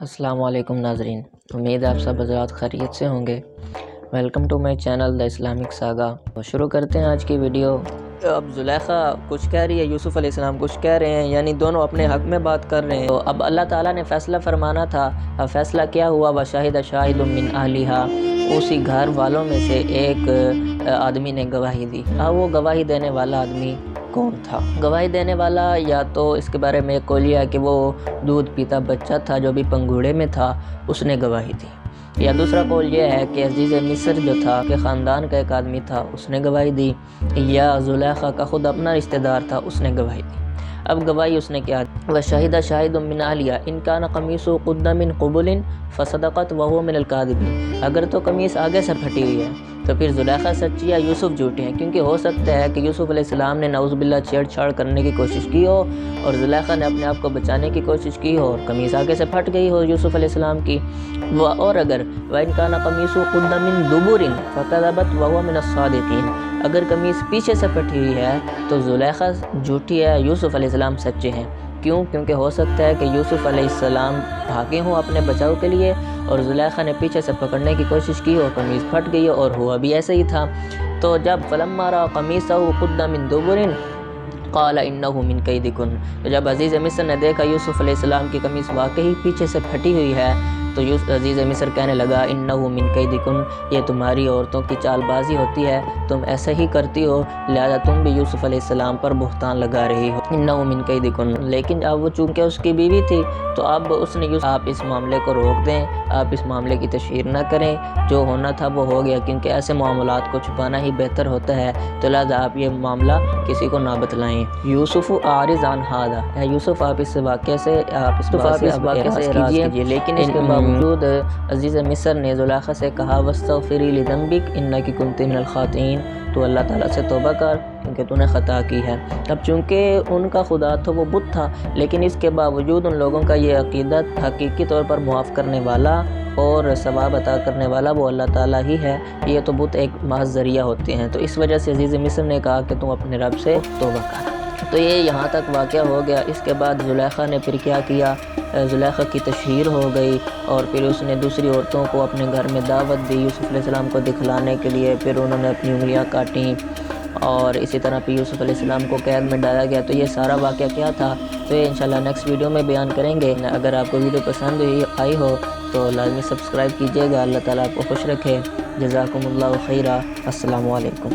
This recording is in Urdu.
السلام علیکم ناظرین۔ امید آپ سب حضرات خیریت سے ہوں گے۔ Welcome to my channel the Islamic saga شروع کرتے ہیں آج کی ویڈیو۔ اب زلیخا کچھ کہہ رہی ہے، یوسف علیہ السلام کچھ کہہ رہے ہیں یعنی دونوں اپنے حق میں بات کر رہے ہیں۔ تو اب اللہ تعالیٰ نے فیصلہ فرمانا تھا۔ اب فیصلہ کیا ہوا؟ وہ شاہد شاہد من اہلیہ اسی گھر والوں میں سے ایک آدمی نے گواہی دی۔ اب وہ گواہی دینے والا آدمی کون تھا؟ گواہی دینے والا یا تو اس کے بارے میں ایک کولیا ہے کہ وہ دودھ پیتا بچہ تھا جو بھی پنگوڑے میں تھا، اس نے گواہی دی۔ یا دوسرا قول یہ ہے کہ عزیز مصر جو تھا، کہ خاندان کا ایک آدمی تھا، اس نے گواہی دی۔ یا زلیخا کا خود اپنا رشتہ دار تھا، اس نے گواہی دی۔ اب گواہی اس نے کیا وہ شاہدہ شاہد من علیہ ان کا نا قمیص و من قبل فصدقت وہ من القادبین اگر تو قمیص آگے سے پھٹی ہوئی ہے۔ تو پھر زلیخا سچی یا یوسف جھوٹے ہیں؟ کیونکہ ہو سکتا ہے کہ یوسف علیہ السلام نے نعوذ باللہ چھیڑ چھاڑ کرنے کی کوشش کی ہو اور زلیخا نے اپنے آپ کو بچانے کی کوشش کی ہو اور قمیص آگے سے پھٹ گئی ہو یوسف علیہ السلام کی۔ وہ اور اگر وہ ان قمیص و من دبر فقدبت وہ من الصادقین اگر قمیص پیچھے سے پھٹی ہوئی ہے تو زلیخا جھوٹی ہے یوسف علیہ السلام سچے ہیں۔ کیوں؟ کیونکہ ہو سکتا ہے کہ یوسف علیہ السلام بھاگے ہوں اپنے بچاؤ کے لیے اور زلیخا نے پیچھے سے پکڑنے کی کوشش کی اور قمیض پھٹ گئی اور ہوا بھی ایسے ہی تھا۔ تو جب فلم مارا قمیص خود من دوبرن قال انه من قیدکن تو جب عزیز مصر نے دیکھا یوسف علیہ السلام کی قمیص واقعی پیچھے سے پھٹی ہوئی ہے تو یوسف عزیز مصر کہنے لگا انہو من قیدکن یہ تمہاری عورتوں کی چال بازی ہوتی ہے تم ایسے ہی کرتی ہو لہذا تم بھی یوسف علیہ السلام پر بہتان لگا رہی ہو۔ انہو من قیدکن۔ لیکن اب وہ چونکہ اس کی بیوی تھی تو اب اس نے یوسف آپ اس معاملے کو روک دیں آپ اس معاملے کی تشہیر نہ کریں۔ جو ہونا تھا وہ ہو گیا کیونکہ ایسے معاملات کو چھپانا ہی بہتر ہوتا ہے۔ تو لہذا آپ یہ معاملہ کسی کو نہ بتلائیں۔ یوسف عارض عن ہادہ یوسف آپ اس واقعے سے آپ اس واقعے سے لیکن اس کے باوجود عزیز مصر نے زلیخا سے کہا وَاسْتَغْفِرِي لِذَنْبِكَ إِنَّكِ كُنْتِ مِنَ الْخَاطِئِينَ تو اللہ تعالیٰ سے توبہ کر، کیونکہ تو نے خطا کی ہے۔ اب چونکہ ان کا خدا تو وہ بت تھا، لیکن اس کے باوجود ان لوگوں کا یہ عقیدت حقیقی طور پر معاف کرنے والا اور ثواب عطا کرنے والا وہ اللہ تعالیٰ ہی ہے۔ یہ تو بت ایک محض ذریعہ ہوتے ہیں۔ تو اس وجہ سے عزیز مصر نے کہا کہ تم اپنے رب سے توبہ کر۔ تو یہ یہاں تک واقعہ ہو گیا۔ اس کے بعد زلیخا نے پھر کیا کیا؟ زلیخا کی تشہیر ہو گئی اور پھر اس نے دوسری عورتوں کو اپنے گھر میں دعوت دی یوسف علیہ السلام کو دکھلانے کے لیے۔ پھر انہوں نے اپنی انگلیاں کاٹیں اور اسی طرح پھر یوسف علیہ السلام کو قید میں ڈالا گیا۔ تو یہ سارا واقعہ کیا تھا؟ تو یہ انشاءاللہ نیکسٹ ویڈیو میں بیان کریں گے۔ اگر آپ کو ویڈیو پسند ہوئی، آئی ہو، تو لازمی سبسکرائب کیجیے گا۔ اللہ تعالیٰ آپ کو خوش رکھے۔ جزاکم اللہ خیرہ السلام علیکم۔